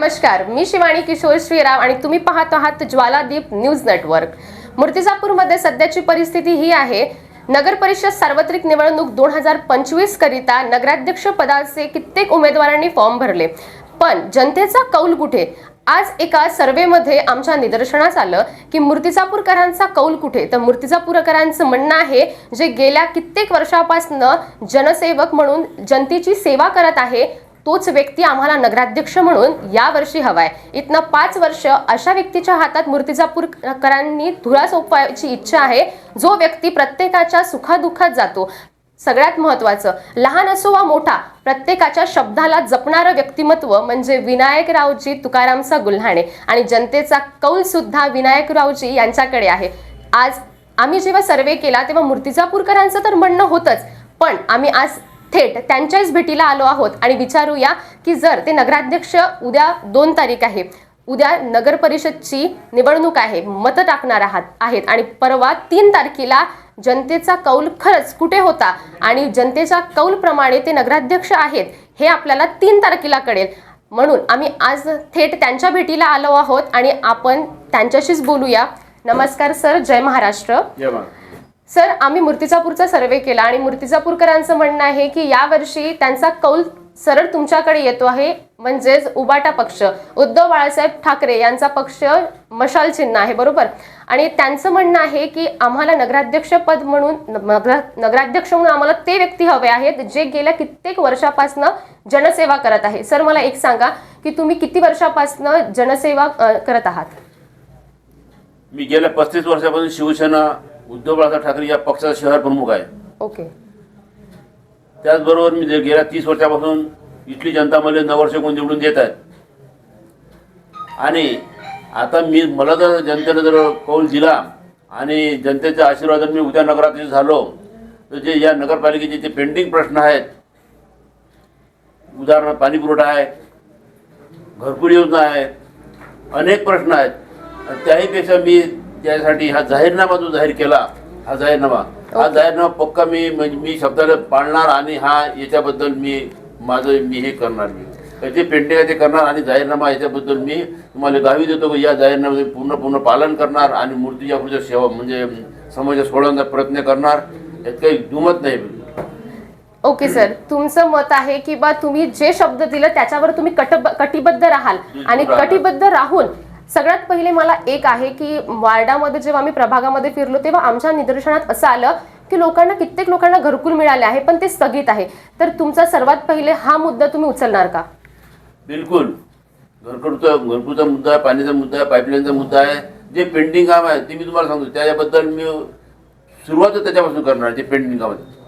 नमस्कार मी शिवानी किशोर श्रीराम आणि तुम्ही पाहत आहात ज्वालादीप न्यूज नेटवर्क. मूर्तिजापूरमध्ये सध्याची परिस्थिती ही आहे नगर परिषद सार्वत्रिक निवडणूक दोन हजार पंचवीस करिता नगराध्यक्ष पदाचे कित्येक उमेदवारांनी फॉर्म भरले. पण जनतेचा कौल कुठे? आज एका सर्वेमध्ये आमच्या निदर्शनास आलं की मूर्तिजापूरकरांचा कौल कुठे? तर मूर्तिजापूरकरांचं म्हणणं आहे जे गेल्या कित्येक वर्षापासनं जनसेवक म्हणून जनतेची सेवा करत आहे तोच व्यक्ती आम्हाला नगराध्यक्ष म्हणून यावर्षी हवाय. इथनं पाच वर्ष अशा व्यक्तीच्या हातात मूर्तिजापूरकरांनी धुरा सोपवायची इच्छा आहे जो व्यक्ती प्रत्येकाच्या सुखादुःखात जातो. सगळ्यात महत्वाचं लहान असो वा मोठा प्रत्येकाच्या शब्दाला जपणारं व्यक्तिमत्व म्हणजे विनायकरावजी तुकारामचा गुल्हाणे. आणि जनतेचा कौल सुद्धा विनायकरावजी यांच्याकडे आहे. आज आम्ही जेव्हा सर्वे केला तेव्हा मूर्तिजापूरकरांचं तर म्हणणं होतंच पण आम्ही आज थेट त्यांच्याच भेटीला आलो आहोत आणि विचारूया की जर ते नगराध्यक्ष उद्या दोन तारीख आहे उद्या नगर परिषदची निवडणूक आहे मतं टाकणार आहात आहेत आणि परवा तीन तारखेला जनतेचा कौल खरंच कुठे होता आणि जनतेच्या कौलप्रमाणे ते नगराध्यक्ष आहेत हे आपल्याला तीन तारखेला कळेल. म्हणून आम्ही आज थेट त्यांच्या भेटीला आलो आहोत आणि आपण त्यांच्याशीच बोलूया. नमस्कार सर. जय महाराष्ट्र. जय सर आम्ही मूर्तिजापूरचा सर्वे केला आणि मूर्तिजापूरकरांचं म्हणणं आहे की यावर्षी त्यांचा कौल सरळ तुमच्याकडे येतो आहे म्हणजेच उबाटा पक्ष. उद्धव बाळासाहेब ठाकरे यांचा पक्ष मशाल चिन्ह आहे बरोबर? आणि त्यांचं म्हणणं आहे की आम्हाला नगराध्यक्ष पद म्हणून नगराध्यक्ष म्हणून आम्हाला ते व्यक्ती हवे आहेत जे गेल्या कित्येक वर्षापासनं जनसेवा करत आहे. सर मला एक सांगा की तुम्ही किती वर्षापासनं जनसेवा करत आहात? मी गेल्या पस्तीस वर्षापासून शिवसेना उद्धव बाळासाहेब ठाकरे या पक्षाचा शहर प्रमुख आहे. ओके. त्याचबरोबर मी जे गेल्या तीस वर्षापासून इथली जनता मला कोण निवडून देत आहेत. आणि आता मी मला जर जनतेनं जर कौल दिला आणि जनतेच्या आशीर्वादाने मी उद्या नगराध्यक्ष झालो तर जे या नगरपालिकेचे जे पेंडिंग प्रश्न आहेत उदाहरणार्थ पाणी पुरवठा आहे घरकुल योजना आहे अनेक प्रश्न आहेत. त्याहीपेक्षा मी त्यासाठी हा जाहीरनामा जो जाहीर केला हा जाहीरनामा. हा जाहीरनामा पक्का मी म्हणजे मी शब्दाला पाळणार आणि हा याच्याबद्दल मी माझं मी हे करणार मी. जे पेंटिंग आहे ते करणार आणि जाहीरनामा याच्याबद्दल मी तुम्हाला गावी देतो की या जाहीरनाम्याचे पूर्ण पूर्ण पालन करणार आणि मूर्तीच्या पुढच्या सेवा म्हणजे समाजात सोडवण्याचा प्रयत्न करणार. यात काही दुमत नाही. Okay sir. तुमचं मत आहे की बा तुम्ही जे शब्द दिलं त्याच्यावर तुम्ही कटब कटिबद्ध राहाल. आणि. कटिबद्ध राहून सगळ्यात पहिले मला एक आहे की वार्डामध्ये जेव्हा आम्ही प्रभागामध्ये फिरलो तेव्हा आमच्या निदर्शनात असं आलं की लोकांना कित्येक लोकांना घरकुल मिळाले आहे पण ते स्थगित आहे. तर तुमचा सर्वात पहिले हा मुद्दा तुम्ही उचलणार का? बिलकुल. घरकुलचा घरकुलचा मुद्दा आहे पाण्याचा मुद्दा आहे पाईपलाईनचा मुद्दा आहे. जे पेंडिंग काम आहे ते मी तुम्हाला सांगतो. त्याच्याबद्दल मी सुरुवात त्याच्यापासून करणार जे पेंडिंग काम आहे.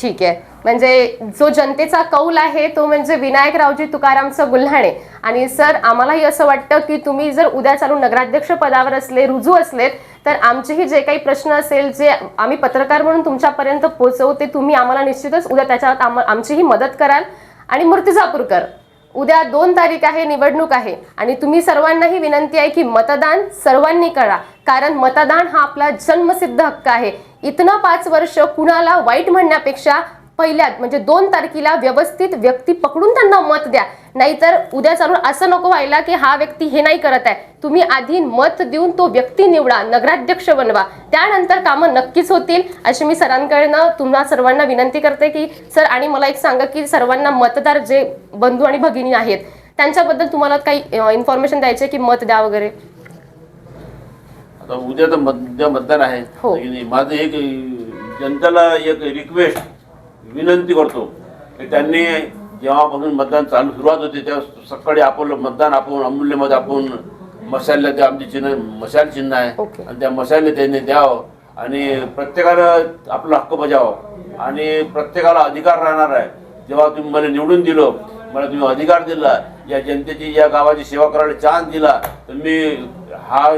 ठीक आहे. म्हणजे जो जनतेचा कौल आहे तो म्हणजे विनायकरावजी तुकारामचं गुल्हाणे आणि सर आम्हालाही असं वाटतं की तुम्ही जर उद्या चालू नगराध्यक्ष पदावर असले रुजू असलेत तर आमचेही जे काही प्रश्न असेल जे आम्ही पत्रकार म्हणून तुमच्यापर्यंत पोहोचवू ते तुम्ही आम्हाला निश्चितच उद्या त्याच्यात आम आमचीही मदत कराल. आणि मूर्तिजापूरकर उद्या दोन तारीख आहे निवडणूक आहे. आणि तुम्ही सर्वांनाही विनंती आहे की मतदान सर्वांनी करा. कारण मतदान हा आपला जन्मसिद्ध हक्क आहे. इथनं पाच वर्ष कुणाला वाईट म्हणण्यापेक्षा पहिल्यात म्हणजे दोन तारखेला व्यवस्थित व्यक्ती पकडून त्यांना मत द्या. नाहीतर उद्या चालून असं नको व्हायला की हा व्यक्ती हे नाही करत आहे. तुम्ही आधी मत देऊन तो व्यक्ती निवडा नगराध्यक्ष बनवा. त्यानंतर कामं नक्कीच होतील. अशी मी सरांकडनं तुम्हा सर्वांना विनंती करते की सर आणि मला एक सांगा की सर्वांना मतदार जे बंधू आणि भगिनी आहेत त्यांच्याबद्दल तुम्हाला काही इन्फॉर्मेशन द्यायचे की मत द्या वगैरे? उद्या तर मत उद्या मतदान आहे. हो. माझं एक जनतेला एक रिक्वेस्ट विनंती करतो की त्यांनी जेव्हापासून मतदान चालू सुरुवात होते तेव्हा सकाळी आपलं मतदान आपण अमूल्यमध्ये आपण मशालला ते आमचे चिन्ह मशाल चिन्ह आहे. आणि त्या मशालने त्यांनी द्यावं. आणि प्रत्येकानं आपला हक्क बजावं. आणि प्रत्येकाला अधिकार राहणार आहे. जेव्हा तुम्ही मला निवडून दिलं मला तुम्ही अधिकार दिला या जनतेची या गावाची सेवा करायला चान्स दिला तर मी हा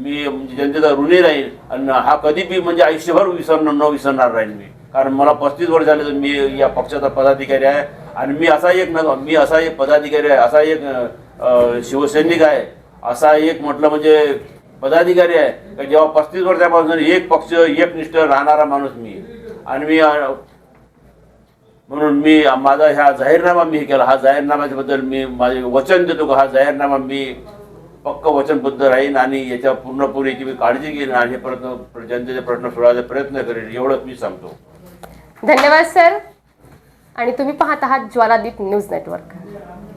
मी म्हणजे जनतेचा ऋणी राहील आणि हा कधी बी म्हणजे आयुष्यभर विसरणार न विसरणार राहील मी. कारण मला पस्तीस वर्ष झाले तर मी या पक्षाचा पदाधिकारी आहे आणि मी असा एक न मी असा एक पदाधिकारी आहे असा एक शिवसैनिक आहे असा एक म्हटलं म्हणजे पदाधिकारी आहे. की जेव्हा पस्तीस वर्षापासून एक पक्ष एकनिष्ठ राहणारा माणूस मी. आणि मी म्हणून मी माझा ह्या जाहीरनामा मी हे केला. हा जाहीरनाम्याबद्दल मी माझे वचन देतो का? हा जाहीरनामा मी पक्क वचनबद्ध राहीन आणि याच्या पूर्णपणे मी काळजी घेईन आणि हे प्रश्न जनतेचे प्रश्न सोडवायचा प्रयत्न करेन एवढंच मी सांगतो. धन्यवाद सर. आणि तुम्ही पाहत आहात ज्वालादीप न्यूज नेटवर्क.